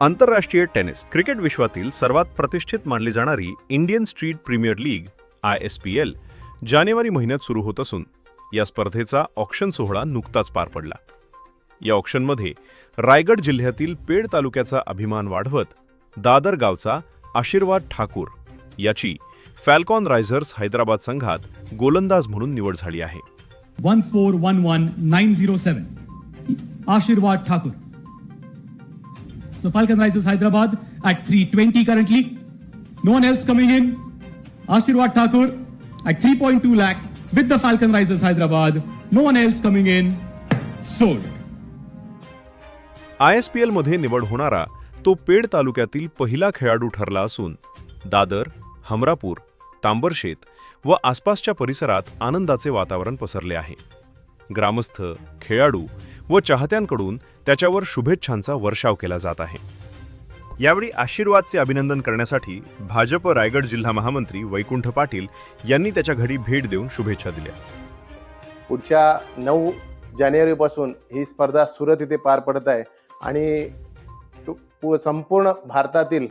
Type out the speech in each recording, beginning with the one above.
आंतरराष्ट्रीय tennis cricket विश्वातील सर्वात प्रतिष्ठित मानली जाणारी Indian street premier league I S P L जानेवारी महिन्यात सुरू होत असून या स्पर्धेचा ऑक्शन सोहळा नुकताच पार पडला. या ऑक्शनमध्ये रायगड जिल्ह्यातील पेड तालुक्याचा अभिमान वाढवत दादर गावचा आशीर्वाद ठाकूर याची फॅल्कॉन रायझर्स हैदराबाद संघात गोलंदाज म्हणून निवड झाली आहे. One four one one nine zero seven. Ashirwad Thakur. So Falcon Rises Hyderabad at 320 currently. No one else coming in. Ashirwad Thakur at 3.2 lakh with the Falcon Rises Hyderabad. No one else coming in. Sold. I S P एलमध्ये निवड होणारा तो paid तालुक्यातील पहिला खेळाडू ठरला असून दादर हमरापूर तांबरशेत व आसपासच्या परिसरात आनंदाचे वातावरण पसरले आहे ग्रामस्थ खेळाडू व चाहत्यांकडून त्याच्यावर शुभेच्छांचा वर्षाव केला जात आहे. यावेळी आशीर्वादचे अभिनंदन करण्यासाठी भाजप रायगड जिल्हा महामंत्री वैकुंठ पाटील यांनी त्याच्या घरी भेट देऊन शुभेच्छा दिल्या. पुढच्या नऊ जानेवारीपासून ही स्पर्धा सुरत इथे पार पडत आहे आणि पु- संपूर्ण भारतातील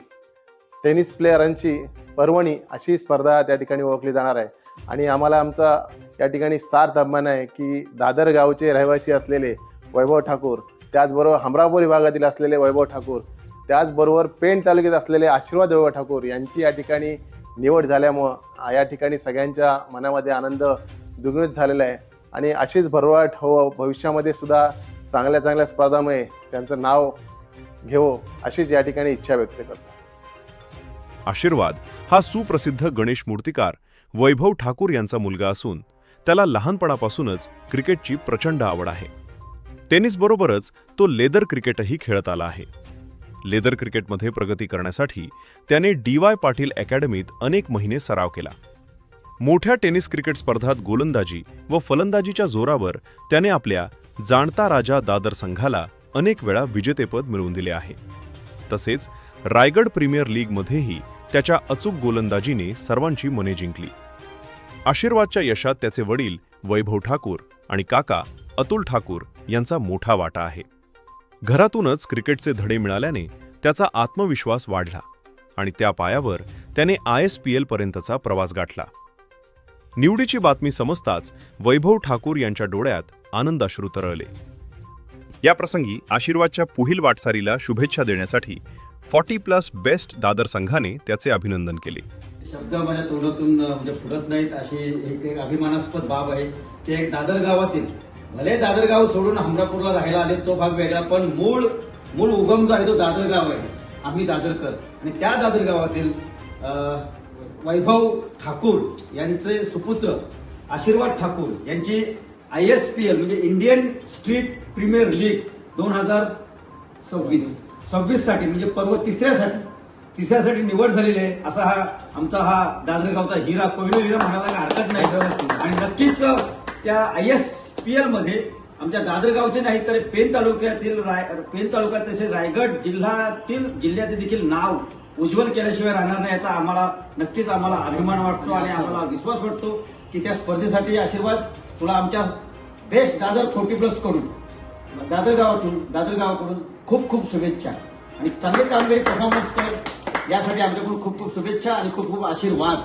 टेनिस प्लेयरांची पर्वणी अशी स्पर्धा त्या ठिकाणी ओळखली जाणार आहे. आणि आम्हाला आमचा या ठिकाणी सार्थ अभिमान आहे की दादर गावचे रहिवासी असलेले वैभव ठाकूर त्याचबरोबर हमरापूर विभागातील असलेले वैभव ठाकूर त्याचबरोबर पेण तालुक्यात असलेले आशीर्वाद वैभव ठाकूर यांची या ठिकाणी निवड झाल्यामुळं या ठिकाणी सगळ्यांच्या मनामध्ये आनंद द्विगुणित झालेला आहे. आणि अशीच भरवाट हो भविष्यामध्ये सुद्धा चांगल्या चांगल्या स्पर्धामुळे त्यांचं नाव घेवो अशीच या ठिकाणी इच्छा व्यक्त करतो. आशीर्वाद हा सुप्रसिद्ध गणेश मूर्तिकार वैभव ठाकूर यांचा मुलगा असून त्याला लहानपणापासूनच क्रिकेटची प्रचंड आवड आहे. टेनिसबरोबरच तो लेदर क्रिकेटही खेळत आला आहे. लेदर क्रिकेटमध्ये प्रगती करण्यासाठी त्याने डी वाय पाटील अकॅडमीत अनेक महिने सराव केला. मोठ्या टेनिस क्रिकेट स्पर्धात गोलंदाजी व फलंदाजीच्या जोरावर त्याने आपल्या जाणता राजा दादर संघाला अनेक वेळा विजेतेपद मिळवून दिले आहे. तसेच रायगड प्रीमियर लीगमध्येही त्याच्या अचूक गोलंदाजीने सर्वांची मने जिंकली. आशीर्वादच्या यशात त्याचे वडील वैभव ठाकूर आणि काका अतुल ठाकूर यांचा मोठा वाटा आहे. घरातूनच क्रिकेटचे धडे मिळाल्याने त्याचा आत्मविश्वास वाढला आणि त्या पायावर त्याने आय एस पी एलपर्यंतचा प्रवास गाठला. निवडीची बातमी समजताच वैभव ठाकूर यांच्या डोळ्यात आनंदाश्रू तरळले. या प्रसंगी आशीर्वादच्या पुढील वाटचालीला शुभेच्छा देण्यासाठी फॉर्टी प्लस बेस्ट दादर संघाने त्याचे अभिनंदन केले. शब्द माझ्या तोंडातून म्हणजे फुटत नाहीत अशी एक अभिमानास्पद बाब आहे. की एक दादर गावातील भले दादर गाव सोडून हमरापूरला राहायला आले तो भाग वेगळा पण मूळ मूळ उगम जो आहे तो दादर गाव आहे. आम्ही दादरकर. आणि त्या दादर गावातील अं, वैभव ठाकूर यांचे सुपुत्र आशीर्वाद ठाकूर यांची आय एस पी एल म्हणजे इंडियन स्ट्रीट प्रीमियर लीग दोन हजार सव्वीस सव्वीससाठी म्हणजे पर्व तिसऱ्यासाठी तिसऱ्यासाठी निवड झालेली आहे असा हा आमचा हा दादरगावचा हिरा कोविड हिरा म्हणायला हरकत नाही. आणि नक्कीच त्या आय एस पी मध्ये आमच्या दादरगावचे नाही तर पेन तालुक्यातील राय पेन तालुक्यात तसेच रायगड जिल्ह्यातील जिल्ह्याचे देखील नाव उज्ज्वल केल्याशिवाय राहणार नाही याचा आम्हाला नक्कीच आम्हाला अभिमान वाटतो आणि आम्हाला विश्वास वाटतो की त्या स्पर्धेसाठी आशीर्वाद तुला आमच्या बेस्ट दादर फोर्टी प्लसकडून दादर गावातून दादर गावाकडून खूप खूप शुभेच्छा. आणि चांगली कामगिरी परफॉर्मन्स कर यासाठी आमच्याकडून खूप खूप शुभेच्छा आणि खूप खूप आशीर्वाद.